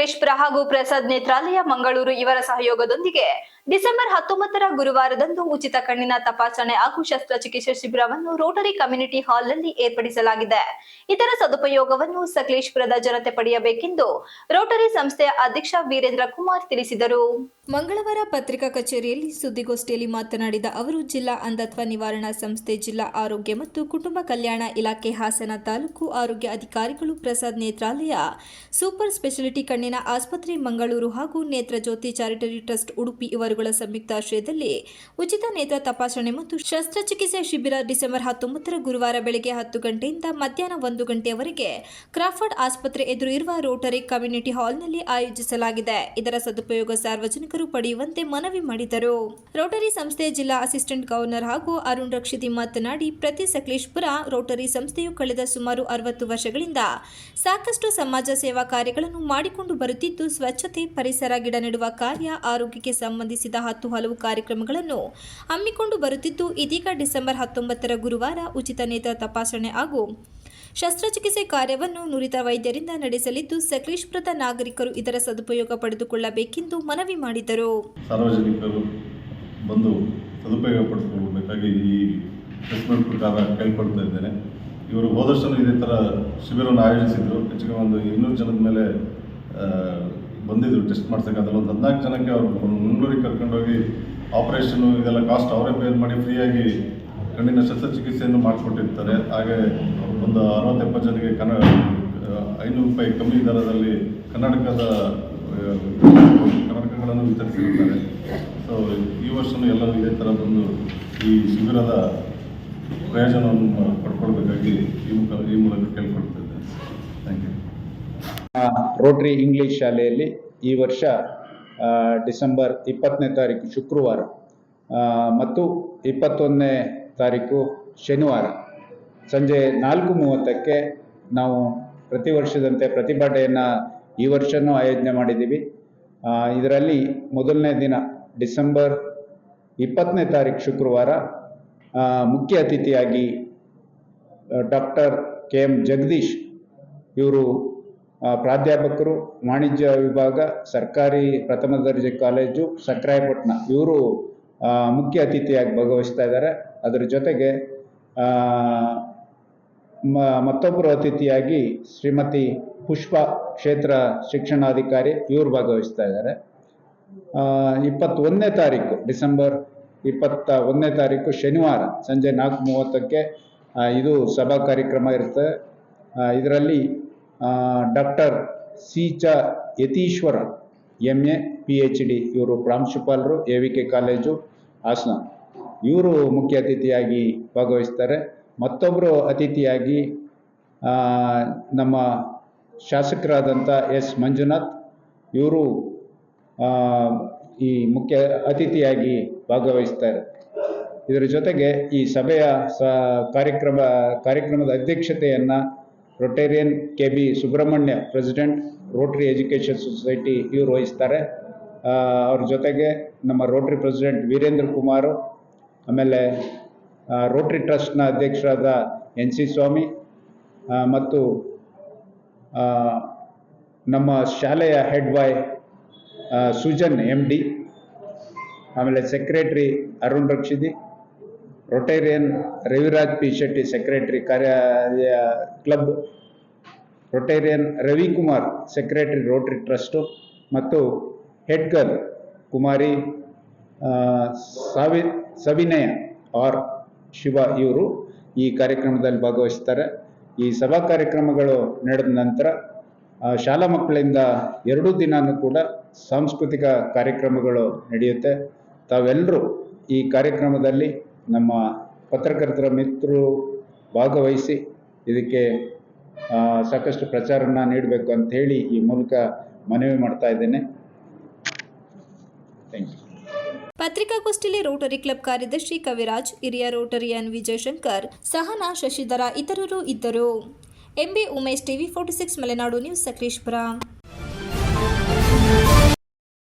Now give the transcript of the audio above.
ಸಕಲೇಶ್ಪುರ ಹಾಗೂ ಪ್ರಸಾದ್ ನೇತ್ರಾಲಯ ಮಂಗಳೂರು ಇವರ ಸಹಯೋಗದೊಂದಿಗೆ ಡಿಸೆಂಬರ್ ಹತ್ತೊಂಬತ್ತರ ಗುರುವಾರದಂದು ಉಚಿತ ಕಣ್ಣಿನ ತಪಾಸಣೆ ಹಾಗೂ ಶಸ್ತ್ರಚಿಕಿತ್ಸೆ ಶಿಬಿರವನ್ನು ರೋಟರಿ ಕಮ್ಯುನಿಟಿ ಹಾಲ್ನಲ್ಲಿ ಏರ್ಪಡಿಸಲಾಗಿದೆ. ಇದರ ಸದುಪಯೋಗವನ್ನು ಸಕಲೇಶ್ಪುರದ ಜನತೆ ಪಡೆಯಬೇಕೆಂದು ರೋಟರಿ ಸಂಸ್ಥೆಯ ಅಧ್ಯಕ್ಷ ವೀರೇಂದ್ರ ಕುಮಾರ್ ತಿಳಿಸಿದರು. ಮಂಗಳವಾರ ಪತ್ರಿಕಾ ಕಚೇರಿಯಲ್ಲಿ ಸುದ್ದಿಗೋಷ್ಠಿಯಲ್ಲಿ ಮಾತನಾಡಿದ ಅವರು, ಜಿಲ್ಲಾ ಅಂಧತ್ವ ನಿವಾರಣಾ ಸಂಸ್ಥೆ, ಜಿಲ್ಲಾ ಆರೋಗ್ಯ ಮತ್ತು ಕುಟುಂಬ ಕಲ್ಯಾಣ ಇಲಾಖೆ ಹಾಸನ ತಾಲೂಕು ಆರೋಗ್ಯ ಅಧಿಕಾರಿಗಳು, ಪ್ರಸಾದ್ ನೇತ್ರಾಲಯ, ಸೂಪರ್ ಸ್ಪೆಷಾಲಿಟಿ ಕಣ್ಣಿನ ಆಸ್ಪತ್ರೆ, ಮಂಗಳೂರು ಹಾಗೂ ನೇತ್ರ ಜ್ಯೋತಿ ಚಾರಿಟರಿ ಟ್ರಸ್ಟ್ ಉಡುಪಿ ಇವರುಗಳ ಸಂಯುಕ್ತಾಶ್ರಯದಲ್ಲಿ ಉಚಿತ ನೇತ್ರ ತಪಾಸಣೆ ಮತ್ತು ಶಸ್ತ್ರಚಿಕಿತ್ಸೆ ಶಿಬಿರ ಡಿಸೆಂಬರ್ ಹತ್ತೊಂಬತ್ತರ ಗುರುವಾರ ಬೆಳಗ್ಗೆ ಹತ್ತು ಗಂಟೆಯಿಂದ ಮಧ್ಯಾಹ್ನ ಒಂದು ಗಂಟೆಯವರೆಗೆ ಕ್ರಾಫರ್ಡ್ ಆಸ್ಪತ್ರೆ ಎದುರು ಇರುವ ರೋಟರಿ ಕಮ್ಯುನಿಟಿ ಹಾಲ್ನಲ್ಲಿ ಆಯೋಜಿಸಲಾಗಿದೆ. ಇದರ ಸದುಪಯೋಗ ಸಾರ್ವಜನಿಕರು ಪಡೆಯುವಂತೆ ಮನವಿ ಮಾಡಿದರು. ರೋಟರಿ ಸಂಸ್ಥೆ ಜಿಲ್ಲಾ ಅಸಿಸ್ಟೆಂಟ್ ಗವರ್ನರ್ ಹಾಗೂ ಅರುಣ್ ರಕ್ಷಿತಿ ಮಾತನಾಡಿ, ಪ್ರತಿ ಸಕಲೇಶ್ಪುರ ರೋಟರಿ ಸಂಸ್ಥೆಯು ಕಳೆದ ಸುಮಾರು ಅರವತ್ತು ವರ್ಷಗಳಿಂದ ಸಾಕಷ್ಟು ಸಮಾಜ ಸೇವಾ ಕಾರ್ಯಗಳನ್ನು ಮಾಡಿಕೊಂಡು ಬರುತ್ತಿದ್ದು, ಸ್ವಚ್ಛತೆ, ಪರಿಸರ, ಗಿಡ ನೆಡುವ ಕಾರ್ಯ, ಆರೋಗ್ಯಕ್ಕೆ ಸಂಬಂಧಿಸಿದ ಹತ್ತು ಹಲವು ಕಾರ್ಯಕ್ರಮಗಳನ್ನು ಹಮ್ಮಿಕೊಂಡು ಬರುತ್ತಿದ್ದು, ಇದೀಗ ಡಿಸೆಂಬರ್ ಹತ್ತೊಂಬತ್ತರ ಗುರುವಾರ ಉಚಿತ ನೇತ್ರ ತಪಾಸಣೆ ಹಾಗೂ ಶಸ್ತ್ರಚಿಕಿತ್ಸೆ ಕಾರ್ಯವನ್ನು ನುರಿತ ವೈದ್ಯರಿಂದ ನಡೆಸಲಿದ್ದು, ಸಕಲೇಶ್ಪುರದ ನಾಗರಿಕರು ಇದರ ಸದುಪಯೋಗ ಪಡೆದುಕೊಳ್ಳಬೇಕೆಂದು ಮನವಿ ಮಾಡಿದರು. ಸಾರ್ವಜನಿಕರು ಬಂದು ಸದುಪಯೋಗ ಪಡಿಸ್ಕೊಳ್ಬೇಕಾಗಿ ಈ ಪ್ರೆಸ್ಮೆಂಟ್ ಪ್ರಕಾರ ಕೇಳ್ಕೊಳ್ತಾ ಇದ್ದೇನೆ. ಇವರು ಹೋದಷ್ಟು ಇದೇ ಥರ ಶಿಬಿರವನ್ನು ಆಯೋಜಿಸಿದ್ರು. ಹೆಚ್ಚಿಗೆ ಒಂದು ಇನ್ನೂರು ಜನದ ಮೇಲೆ ಬಂದಿದ್ರು ಟೆಸ್ಟ್ ಮಾಡ್ಸೋಕ್ಕಾಗಲ್ಲ ಒಂದು ಹದಿನಾಲ್ಕು ಜನಕ್ಕೆ ಅವರು ಮಂಗಳೂರಿಗೆ ಕರ್ಕೊಂಡೋಗಿ ಆಪ್ರೇಷನು ಇದೆಲ್ಲ ಕಾಸ್ಟ್ ಅವರೇ ಪೇ ಮಾಡಿ ಫ್ರೀಯಾಗಿ ಕಣ್ಣಿನ ಶಸ್ತ್ರಚಿಕಿತ್ಸೆಯನ್ನು ಮಾಡಿಕೊಟ್ಟಿರ್ತಾರೆ. ಹಾಗೆ ಒಂದು ಅರವತ್ತು ಎಪ್ಪತ್ತು ಜನಕ್ಕೆ ಕನ್ನ ಐನೂರು ರೂಪಾಯಿ ಕಮ್ಮಿ ದರದಲ್ಲಿ ಕರ್ನಾಟಕದ ಕರ್ನಾಟಕಗಳನ್ನು ವಿತರಿಸಿರ್ತಾರೆ ಸೊ ಈ ವರ್ಷವೂ ಎಲ್ಲರೂ ಇದೇ ಥರ ಬಂದು ಈ ಶಿಬಿರದ ಪ್ರಯೋಜನವನ್ನು ಪಡ್ಕೊಳ್ಬೇಕಾಗಿ ಈ ಮುಖ, ಈ ಮೂಲಕ ಕೇಳ್ಕೊಳ್ತಿದ್ದೆ ಥ್ಯಾಂಕ್ ಯು ರೋಟರಿ ಇಂಗ್ಲಿಷ್ ಶಾಲೆಯಲ್ಲಿ ಈ ವರ್ಷ ಡಿಸೆಂಬರ್ ಇಪ್ಪತ್ತನೇ ತಾರೀಕು ಶುಕ್ರವಾರ ಮತ್ತು ಇಪ್ಪತ್ತೊಂದನೇ ತಾರೀಕು ಶನಿವಾರ. ಸಂಜೆ ನಾಲ್ಕು ಮೂವತ್ತಕ್ಕೆ ನಾವು ಪ್ರತಿ ವರ್ಷದಂತೆ ಪ್ರತಿಭಟನೆಯನ್ನು ಈ ವರ್ಷವೂ ಆಯೋಜನೆ ಮಾಡಿದ್ದೀವಿ. ಇದರಲ್ಲಿ ಮೊದಲನೇ ದಿನ ಡಿಸೆಂಬರ್ ಇಪ್ಪತ್ತನೇ ತಾರೀಕು ಶುಕ್ರವಾರ ಮುಖ್ಯ ಅತಿಥಿಯಾಗಿ ಡಾಕ್ಟರ್ ಕೆ ಎಂ ಜಗದೀಶ್ ಇವರು ಪ್ರಾಧ್ಯಾಪಕರು, ವಾಣಿಜ್ಯ ವಿಭಾಗ, ಸರ್ಕಾರಿ ಪ್ರಥಮ ದರ್ಜೆ ಕಾಲೇಜು, ಸಕ್ರಾಯಪಟ್ಟಣ, ಇವರು ಮುಖ್ಯ ಅತಿಥಿಯಾಗಿ ಭಾಗವಹಿಸ್ತಾ ಇದ್ದಾರೆ ಅದರ ಜೊತೆಗೆ ಮತ್ತೊಬ್ಬರು ಅತಿಥಿಯಾಗಿ ಶ್ರೀಮತಿ ಪುಷ್ಪ ಕ್ಷೇತ್ರ ಶಿಕ್ಷಣಾಧಿಕಾರಿ, ಇವರು ಭಾಗವಹಿಸ್ತಾ ಇದ್ದಾರೆ ಇಪ್ಪತ್ತೊಂದನೇ ತಾರೀಕು, ಡಿಸೆಂಬರ್ ಇಪ್ಪತ್ತ ಒಂದನೇ ತಾರೀಕು, ಶನಿವಾರ, ಸಂಜೆ ನಾಲ್ಕು ಮೂವತ್ತಕ್ಕೆ ಇದು ಸಭಾ ಕಾರ್ಯಕ್ರಮ ಇರುತ್ತೆ ಇದರಲ್ಲಿ ಡಾಕ್ಟರ್ ಸಿ ಚ Yatishwara M A P H D ಇವರು ಪ್ರಾಂಶುಪಾಲರು A V K college, Hassan. ಇವರು ಮುಖ್ಯ ಅತಿಥಿಯಾಗಿ ಭಾಗವಹಿಸ್ತಾರೆ. ಮತ್ತೊಬ್ಬರು ಅತಿಥಿಯಾಗಿ ನಮ್ಮ ಶಾಸಕರಾದಂಥ ಎಸ್ ಮಂಜುನಾಥ್, ಇವರು ಈ ಮುಖ್ಯ ಅತಿಥಿಯಾಗಿ ಭಾಗವಹಿಸ್ತಾರೆ. ಇದರ ಜೊತೆಗೆ ಈ ಸಭೆಯ ಸ, ಕಾರ್ಯಕ್ರಮ, ಕಾರ್ಯಕ್ರಮದ ಅಧ್ಯಕ್ಷತೆಯನ್ನು Rotarian K B Subrahmanya president Rotary education society ಇವರು ವಹಿಸ್ತಾರೆ. ಅವ್ರ ಜೊತೆಗೆ ನಮ್ಮ ರೋಟರಿ ಪ್ರೆಸಿಡೆಂಟ್ ವೀರೇಂದ್ರ ಕುಮಾರು ಆಮೇಲೆ ರೋಟ್ರಿ ಟ್ರಸ್ಟ್ನ ಅಧ್ಯಕ್ಷರಾದ ಎನ್ ಸಿ ಸ್ವಾಮಿ ಮತ್ತು ನಮ್ಮ ಶಾಲೆಯ head boy Sujan M D ಆಮೇಲೆ secretary Arun Rakshidi Rotarian Raviraj P Shetty, secretary ಕಾರ್ಯ, club Rotarian Ravikumar, secretary Rotary trust ಮತ್ತು ಹೆಡ್ಗರ್ ಕುಮಾರಿ ಸಾವಿ, ಸವಿನಯ ಆರ್ ಶಿವ ಇವರು ಈ ಕಾರ್ಯಕ್ರಮದಲ್ಲಿ ಭಾಗವಹಿಸ್ತಾರೆ. ಈ ಸಭಾ ಕಾರ್ಯಕ್ರಮಗಳು ನಡೆದ ನಂತರ ಶಾಲಾ ಮಕ್ಕಳಿಂದ ಎರಡೂ ದಿನಾನು ಕೂಡ ಸಾಂಸ್ಕೃತಿಕ ಕಾರ್ಯಕ್ರಮಗಳು ನಡೆಯುತ್ತೆ. ತಾವೆಲ್ಲರೂ ಈ ಕಾರ್ಯಕ್ರಮದಲ್ಲಿ ನಮ್ಮ ಪತ್ರಕರ್ತರ ಮಿತ್ರರು ಭಾಗವಹಿಸಿ ಇದಕ್ಕೆ ಸಾಕಷ್ಟು ಪ್ರಚಾರನ ನೀಡಬೇಕು ಅಂತ ಹೇಳಿ ಈ ಮೂಲಕ ಮನವಿ ಮಾಡ್ತಾ ಇದ್ದೇನೆ. ಥ್ಯಾಂಕ್ ಯು ಪತ್ರಿಕಾಗೋಷ್ಠಿಯಲ್ಲಿ ರೋಟರಿ ಕ್ಲಬ್ ಕಾರ್ಯದರ್ಶಿ ಕವಿರಾಜ್, ಹಿರಿಯ ರೋಟರಿಯನ್ ವಿಜಯಶಂಕರ್ ಸಹನಾ ಶಶಿಧರ ಇತರರು ಇದ್ದರು. MB Umesh, TV forty six, Malenadu news, Sakleshpur.